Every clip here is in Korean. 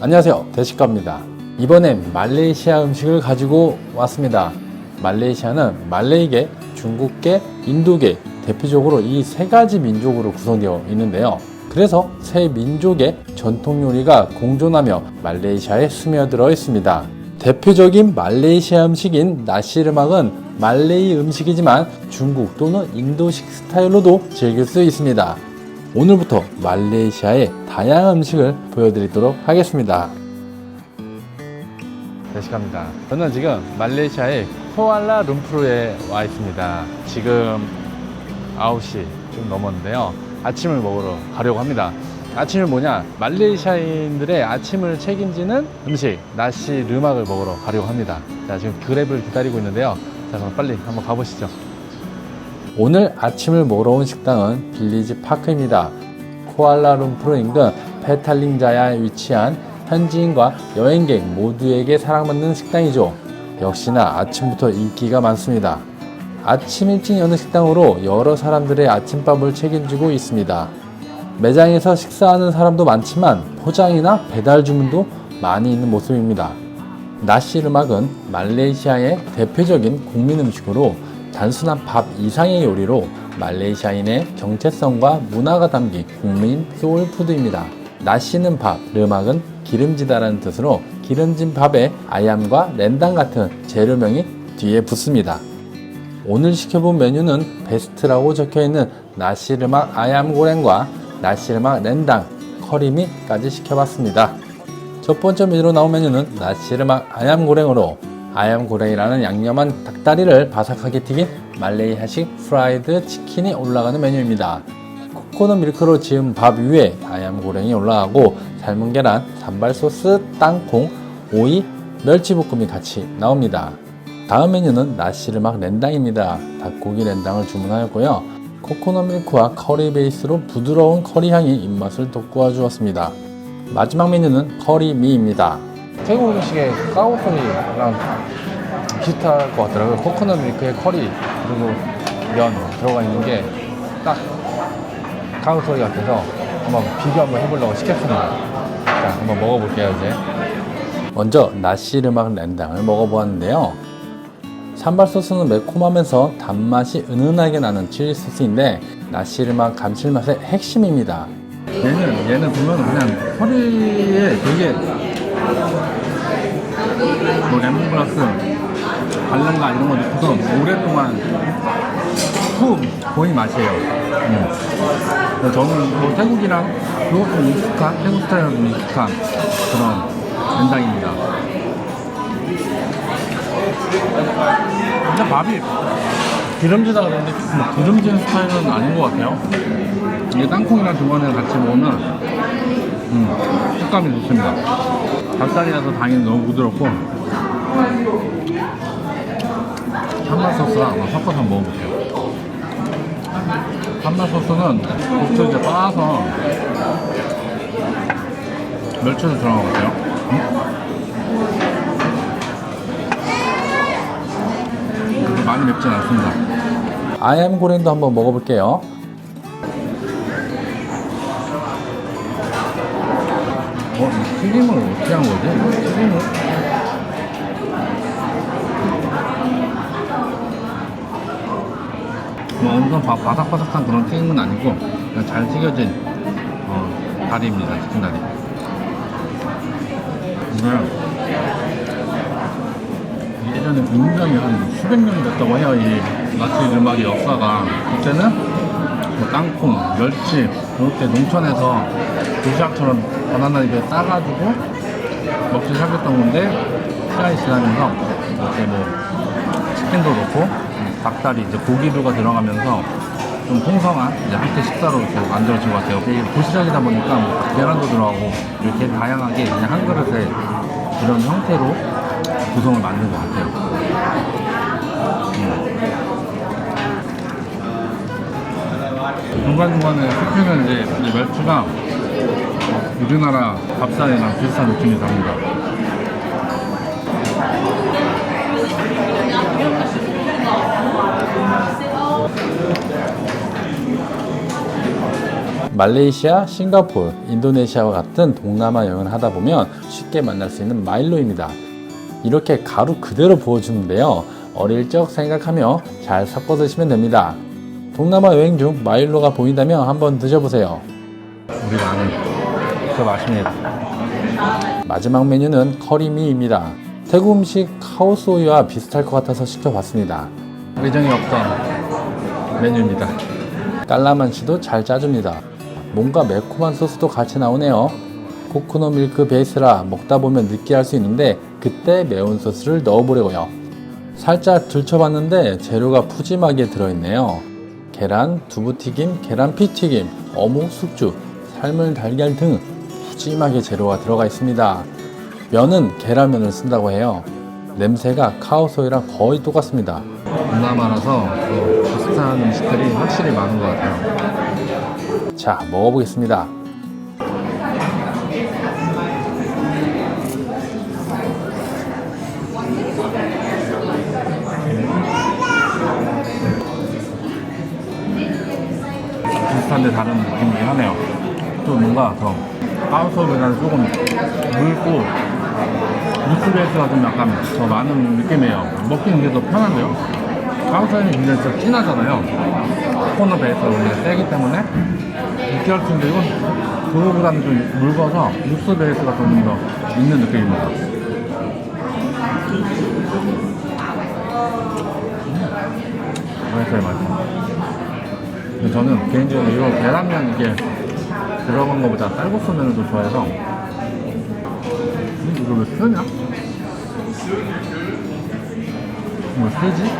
안녕하세요. 대식가입니다. 이번엔 말레이시아 음식을 가지고 왔습니다. 말레이시아는 말레이계, 중국계, 인도계 대표적으로 이 세 가지 민족으로 구성되어 있는데요. 그래서 세 민족의 전통 요리가 공존하며 말레이시아에 스며들어 있습니다. 대표적인 말레이시아 음식인 나시르막은 말레이 음식이지만 중국 또는 인도식 스타일로도 즐길 수 있습니다 오늘부터 말레이시아의 다양한 음식을 보여드리도록 하겠습니다. 대식합니다. 저는 지금 말레이시아의 쿠알라 룸푸르에 와 있습니다. 지금 9시 좀 넘었는데요. 아침을 먹으러 가려고 합니다. 아침이 뭐냐? 말레이시아인들의 아침을 책임지는 음식, 나시 르막을 먹으러 가려고 합니다. 자, 지금 그랩을 기다리고 있는데요. 자, 그럼 빨리 한번 가보시죠. 오늘 아침을 먹으러 온 식당은 빌리지 파크입니다. 쿠알라룸푸르 인근 페탈링자야에 위치한 현지인과 여행객 모두에게 사랑받는 식당이죠. 역시나 아침부터 인기가 많습니다. 아침 일찍 여는 식당으로 여러 사람들의 아침밥을 책임지고 있습니다. 매장에서 식사하는 사람도 많지만 포장이나 배달 주문도 많이 있는 모습입니다. 나시르막은 말레이시아의 대표적인 국민 음식으로 단순한 밥 이상의 요리로 말레이시아인의 정체성과 문화가 담긴 국민 소울푸드입니다. 나시는 밥, 르막은 기름지다라는 뜻으로 기름진 밥에 아얌과 렌당 같은 재료명이 뒤에 붙습니다. 오늘 시켜본 메뉴는 베스트라고 적혀있는 나시르막 아얌 고랭과 나시르막 렌당, 커리미까지 시켜봤습니다. 첫 번째 메뉴로 나온 메뉴는 나시르막 아얌 고랭으로 아얌 고랭이라는 양념한 닭다리를 바삭하게 튀긴 말레이하식 프라이드 치킨이 올라가는 메뉴입니다. 코코넛 밀크로 지은 밥 위에 아얌 고랭이 올라가고 삶은 계란, 산발 소스, 땅콩, 오이, 멸치볶음이 같이 나옵니다. 다음 메뉴는 나시르막 렌당입니다. 닭고기 렌당을 주문하였고요. 코코넛 밀크와 커리 베이스로 부드러운 커리 향이 입맛을 돋구어 주었습니다. 마지막 메뉴는 커리 미입니다. 태국 음식의 까오소리랑 비슷할 것 같더라고요. 코코넛 밀크에 커리 그리고 면 들어가 있는 게 딱 까오소리 같아서 한번 비교 한번 해보려고 시켰습니다. 자, 한번 먹어볼게요 이제. 먼저 나시르막 렌당을 먹어보았는데요. 산발 소스는 매콤하면서 단맛이 은은하게 나는 칠리 소스인데 나시르막 감칠맛의 핵심입니다. 얘는 얘는 보면 그냥 허리에 되게 뭐 레몬그라스 발렌가 이런 거 넣고서 오랫동안 후 보인 맛이에요. 음. 저는 뭐 태국이랑 그것도 익숙한 태국 스타일로 익숙한 그런 된장입니다. 근데 밥이 기름지다 그러는데 뭐 기름진 스타일은 아닌 것 같아요. 이게 땅콩이랑 두번을 같이 먹으면 음, 식감이 좋습니다. 닭다리라서 당연히 너무 부드럽고 산맛 소스랑 섞어서 먹어볼게요. 산맛 소스는 고추 이제 빻아서 멸치를 들어간 것 같아요. 음? 많이 맵진 않습니다. 아얌 고랭도 한번 먹어볼게요. 튀김을 어떻게 한 거지? 튀김을? 뭐 엄청 바, 바삭바삭한 그런 튀김은 아니고 그냥 잘 튀겨진 어, 다리입니다. 치킨 다리. 근데 예전에 굉장히 한 수백 년 됐다고 해요. 이 나치 음악의 역사가. 그때는 뭐 땅콩, 멸치 이렇게 농촌에서 도시락처럼 바나나 이렇게 따가지고 먹기 시작했던 건데 시간이 지나면서 이렇게 뭐 치킨도 넣고 닭다리 이제 고기류가 들어가면서 좀 풍성한 이제 한끼 식사로 이렇게 만들어진 것 같아요. 도시락이다 보니까 뭐 계란도 들어가고 이렇게 다양하게 그냥 한 그릇에 이런 형태로 구성을 만든 것 같아요. 중간중간에 씹히면 이제, 이제 멸치가 우리나라 밥살이랑 비슷한 느낌이 납니다. 말레이시아, 싱가포르, 인도네시아와 같은 동남아 여행을 하다 보면 쉽게 만날 수 있는 마일로입니다. 이렇게 가루 그대로 부어주는데요. 어릴 적 생각하며 잘 섞어 드시면 됩니다. 동남아 여행 중 마일로가 보인다면 한번 드셔보세요. 우리가 아는 그 맛입니다. 마지막 메뉴는 커리미입니다. 태국 음식 카오소이와 비슷할 것 같아서 시켜봤습니다. 의정이 없던 메뉴입니다. 깔라만치도 잘 짜줍니다. 뭔가 매콤한 소스도 같이 나오네요. 코코넛 밀크 베이스라 먹다 보면 느끼할 수 있는데 그때 매운 소스를 넣어보려고요. 살짝 들춰봤는데 재료가 푸짐하게 들어있네요. 계란, 두부튀김, 계란피튀김, 어묵, 숙주, 삶은 달걀 등 푸짐하게 재료가 들어가 있습니다. 면은 계란면을 쓴다고 해요. 냄새가 카오소이랑 거의 똑같습니다. 동남아라서 비슷한 음식들이 확실히 많은 것 같아요. 자, 먹어보겠습니다. 비슷한데 다른 느낌이긴 하네요. 좀 뭔가 더 카오소이보다는 조금 묽고 육수 베이스가 좀 약간 더 많은 느낌이에요. 먹기는 이게 더 편한데요? 카오소이는 굉장히 좀 진하잖아요. 코코넛 베이스가 원래 세기 때문에 느끼할 수 있는데 이건 그거보다는 좀 묽어서 육수 베이스가 좀 더 있는 느낌입니다. 음, 맛있어요, 맛있어요. 근데 저는 개인적으로 이런 계란면 이게 들어간 것보다 쌀국수 면을 더 좋아해서 음, 이거 왜 쓰냐? 뭐 쓰지?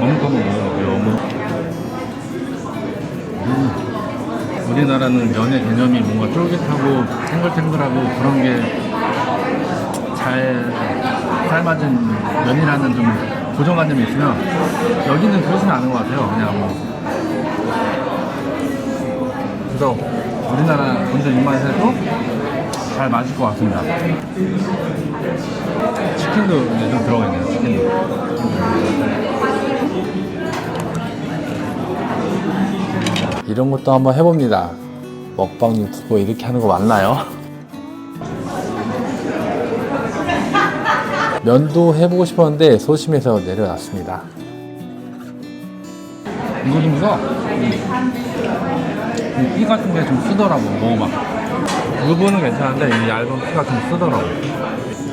어묵 한번 먹어볼게요 어묵 음, 우리나라는 면의 개념이 뭔가 쫄깃하고 탱글탱글하고 그런 게 잘 삶아진 면이라는 좀 고정관념이 있으면 여기는 그러지는 않은 것 같아요. 그냥 뭐. 그래서 우리나라 분들 입맛에도 잘 맞을 것 같습니다. 치킨도 이제 좀 들어가 있네요. 치킨도. 이런 것도 한번 해봅니다. 먹방 유튜버 이렇게 하는 거 맞나요? 면도 해보고 싶었는데 소심해서 내려놨습니다. 이거 좀 써. 이 피 같은 게 좀 쓰더라고, 먹어봐. 부분은 괜찮은데 이 얇은 피가 좀 쓰더라고.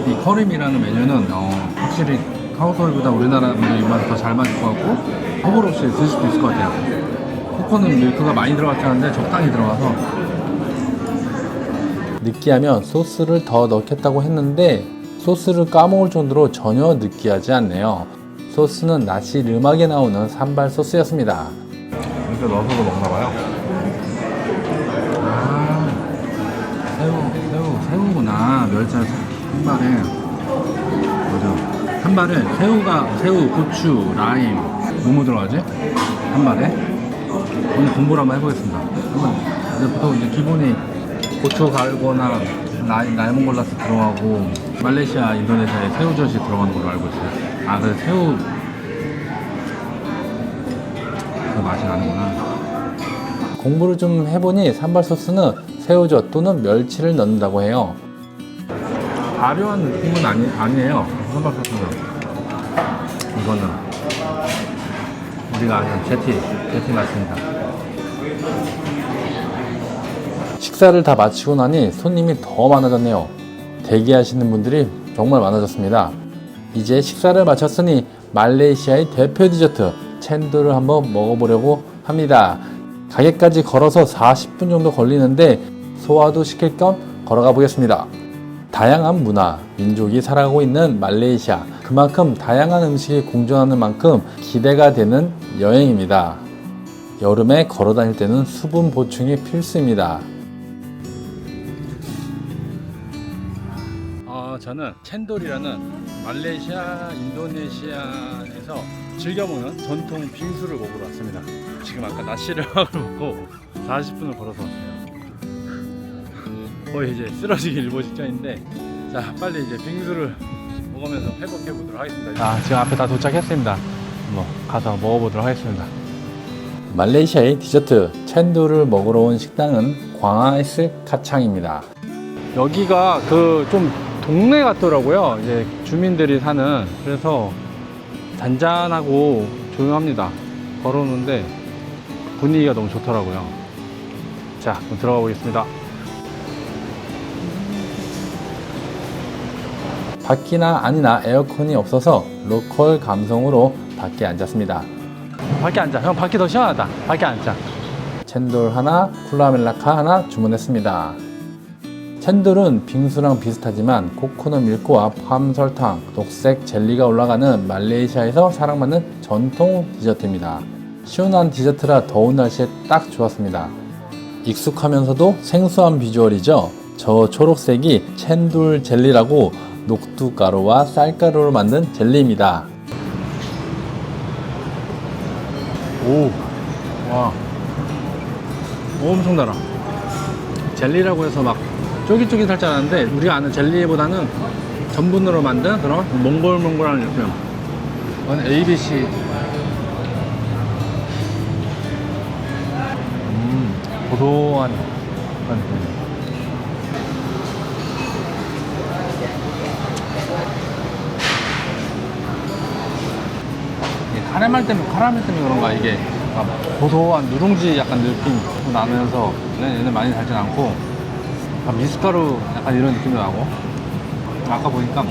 이 커림이라는 메뉴는 어, 확실히 카오소이보다 우리나라 분들 입맛에 더 잘 맞을 것 같고 호불호 없이 드실 수 있을 것 같아요. 코코넛 밀크가 많이 들어갔지 않은데 적당히 들어가서 느끼하면 소스를 더 넣겠다고 했는데 소스를 까먹을 정도로 전혀 느끼하지 않네요. 소스는 낯이 름하게 나오는 산발 소스였습니다. 이렇게 넣어서도 먹나봐요. 아, 새우, 새우, 새우구나. 멸치 한발에. 맞아. 한 발에 새우가, 새우, 고추, 라임. 뭐뭐 들어가지? 한 발에? 오늘 공부를 한번 해보겠습니다. 한번, 이제 보통 이제 기본이 고추 갈거나 나- 나이몬골라스 들어가고 말레이시아, 인도네시아에 새우젓이 들어가는 걸로 알고 있어요. 아, 그래 새우 그 맛이 나는구나. 공부를 좀 해보니 산발 소스는 새우젓 또는 멸치를 넣는다고 해요. 발효한 느낌은 아니, 아니에요. 산발 소스는. 이거는 우리가 아는 제티, 제티 맛입니다. 식사를 다 마치고 나니 손님이 더 많아졌네요. 대기하시는 분들이 정말 많아졌습니다. 이제 식사를 마쳤으니 말레이시아의 대표 디저트 챈두를 한번 먹어보려고 합니다. 가게까지 걸어서 40분 정도 걸리는데 소화도 시킬 겸 걸어가 보겠습니다. 다양한 문화, 민족이 살아가고 있는 말레이시아. 그만큼 다양한 음식이 공존하는 만큼 기대가 되는 여행입니다. 여름에 걸어 다닐 때는 수분 보충이 필수입니다. 어, 저는 챈돌이라는 말레이시아, 인도네시아에서 즐겨 먹는 전통 빙수를 먹으러 왔습니다. 지금 아까 나시를 먹고 40분을 걸어서 왔어요. 거의 이제 쓰러지기 일보 직전인데 자 빨리 이제 빙수를 먹으면서 회복해 보도록 하겠습니다. 아, 지금 앞에 다 도착했습니다. 뭐 가서 먹어보도록 하겠습니다. 말레이시아의 디저트 챈두를 먹으러 온 식당은 광아이스 카창입니다. 여기가 그 좀 동네 같더라고요. 이제 주민들이 사는 그래서 잔잔하고 조용합니다. 걸어오는데 분위기가 너무 좋더라고요. 자, 그럼 들어가 보겠습니다. 밖이나 안이나 에어컨이 없어서 로컬 감성으로 밖에 앉았습니다. 밖에 앉아. 형 밖에 더 시원하다. 밖에 앉자. 챈돌 하나, 쿨라멜라카 하나 주문했습니다. 챈돌은 빙수랑 비슷하지만 코코넛 밀크와 팜 설탕, 녹색 젤리가 올라가는 말레이시아에서 사랑받는 전통 디저트입니다. 시원한 디저트라 더운 날씨에 딱 좋았습니다. 익숙하면서도 생소한 비주얼이죠. 저 초록색이 챈돌 젤리라고 녹두가루와 쌀가루로 만든 젤리입니다. 오, 와, 오, 엄청 달아. 젤리라고 해서 막 쫄깃쫄깃할 줄 알았는데 우리가 아는 젤리보다는 전분으로 만든 그런 몽골몽골한 느낌. 이건 ABC. 음, 고소한 그런 느낌. 카라멜 때문에 카라멜 때문에 그런가 이게 막 고소한 누룽지 약간 느낌 나면서 얘는 많이 달진 않고 약간 미숫가루 약간 이런 느낌도 나고. 아까 보니까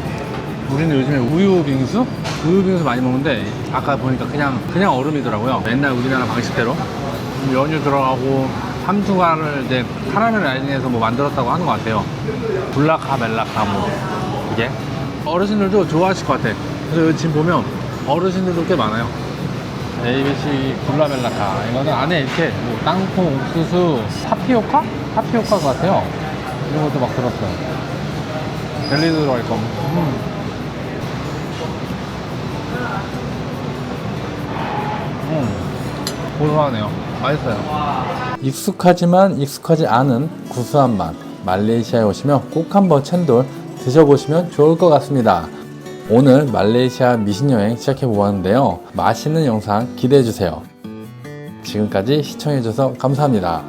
우리는 요즘에 우유 빙수? 우유 빙수 많이 먹는데 아까 보니까 그냥 그냥 얼음이더라고요. 옛날 우리나라 방식대로. 연유 들어가고 함수가를 이제 카라멜 라인에서 뭐 만들었다고 하는 것 같아요. 블라카 멜라카 뭐. 이게? 어르신들도 좋아하실 것 같아. 그래서 지금 보면 어르신들도 꽤 많아요. ABC 블라멜라카. 이거는 안에 이렇게 뭐 땅콩, 옥수수, 타피오카? 타피오카 같아요 이런 것도 막 들었어요 젤리도 들어갈 거 음. 음. 고소하네요 맛있어요 익숙하지만 익숙하지 않은 구수한 맛 말레이시아에 오시면 꼭 한번 챈돌 드셔보시면 좋을 것 같습니다 오늘 말레이시아 미신 여행 시작해 보았는데요. 맛있는 영상 기대해 주세요. 지금까지 시청해 주셔서 감사합니다.